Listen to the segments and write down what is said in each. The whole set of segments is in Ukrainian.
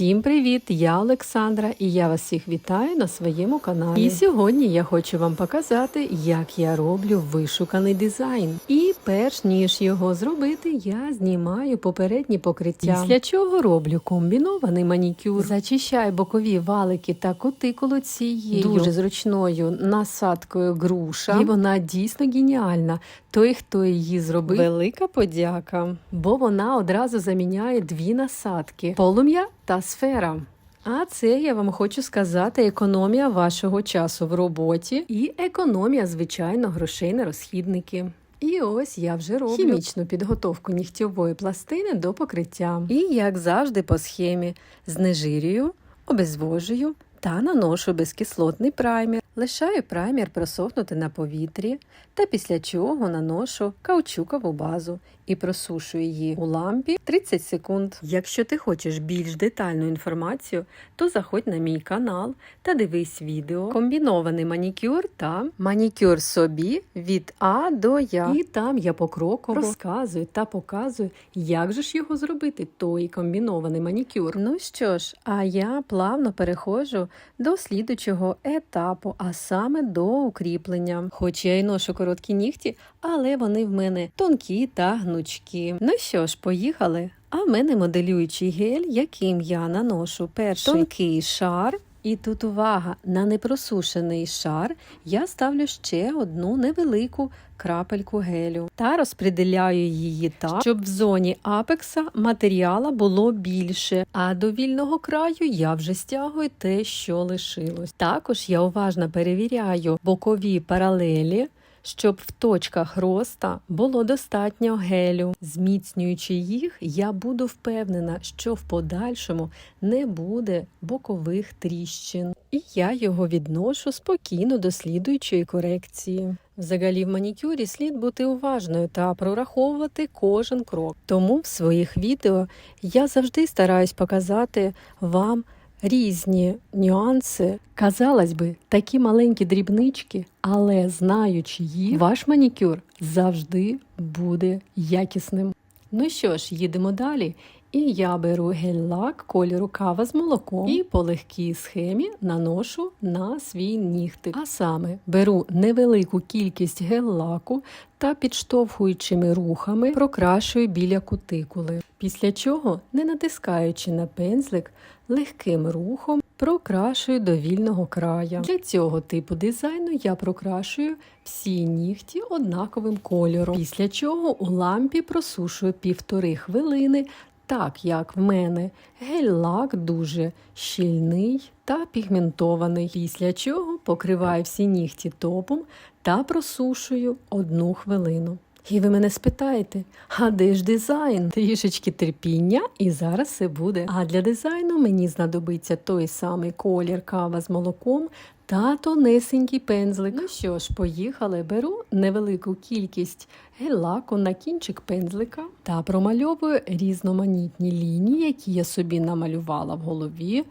Всім привіт! Я Олександра і я вас всіх вітаю на своєму каналі. І сьогодні я хочу вам показати, як я роблю вишуканий дизайн. І перш ніж його зробити, я знімаю попередні покриття. Після чого роблю комбінований манікюр. Зачищаю бокові валики та кутикулу цією дуже зручною насадкою груша. І вона дійсно геніальна. Той, хто її зробив, велика подяка, бо вона одразу заміняє дві насадки: полум'я та сфера. А це я вам хочу сказати економія вашого часу в роботі і економія, звичайно, грошей на розхідники. І ось я вже роблю хімічну підготовку нігтєвої пластини до покриття. І як завжди, по схемі знежирюю, обезвожую та наношу безкислотний праймер. Лишаю праймер просохнути на повітрі, та після чого наношу каучукову базу і просушую її у лампі 30 секунд. Якщо ти хочеш більш детальну інформацію, то заходь на мій канал та дивись відео комбінований манікюр та манікюр собі від А до Я. І там я покроково розказую та показую, як же ж його зробити, той комбінований манікюр. Ну що ж, а я плавно переходжу до слідучого етапу, а саме до укріплення. Хоч я й ношу короткі нігті, але вони в мене тонкі та гнучкі. Ну що ж, поїхали. А в мене моделюючий гель, яким я наношу перший тонкий шар. І тут увага, на непросушений шар я ставлю ще одну невелику крапельку гелю та розпреділяю її так, щоб в зоні апекса матеріала було більше, а до вільного краю я вже стягую те, що лишилось. Також я уважно перевіряю бокові паралелі щоб в точках роста було достатньо гелю. Зміцнюючи їх, я буду впевнена, що в подальшому не буде бокових тріщин, і я його відношу спокійно до слідуючої корекції. Взагалі в манікюрі слід бути уважною та прораховувати кожен крок. Тому в своїх відео я завжди стараюсь показати вам різні нюанси. Казалось би, такі маленькі дрібнички, але знаючи їх, ваш манікюр завжди буде якісним. Ну що ж, їдемо далі. І я беру гель-лак кольору кава з молоком і по легкій схемі наношу на свій нігтик. А саме беру невелику кількість гель-лаку та підштовхуючими рухами прокрашую біля кутикули. Після чого, не натискаючи на пензлик, легким рухом прокрашую до вільного края. Для цього типу дизайну я прокрашую всі нігті однаковим кольором, після чого у лампі просушую півтори хвилини. Так як в мене гель-лак дуже щільний та пігментований, після чого покриваю всі нігті топом та просушую одну хвилину. І ви мене спитаєте, а де ж дизайн? Трішечки терпіння, і зараз все буде. А для дизайну мені знадобиться той самий колір кава з молоком та тонесенький пензлик. Ну що ж, поїхали, беру невелику кількість гель-лаку на кінчик пензлика та промальовую різноманітні лінії, які я собі намалювала в голові.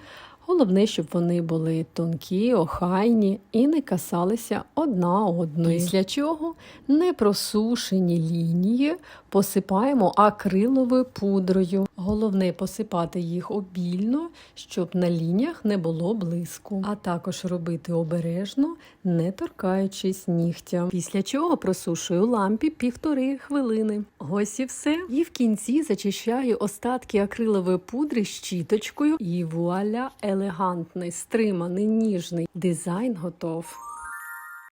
Головне, щоб вони були тонкі, охайні і не касалися одна одної. Після чого непросушені лінії посипаємо акриловою пудрою. Головне посипати їх обільно, щоб на лініях не було блиску, а також робити обережно, не торкаючись нігтя. Після чого просушую лампі півтори хвилини. Ось і все. І в кінці зачищаю остатки акрилової пудри щіточкою і вуаля елегантний, стриманий, ніжний дизайн готов.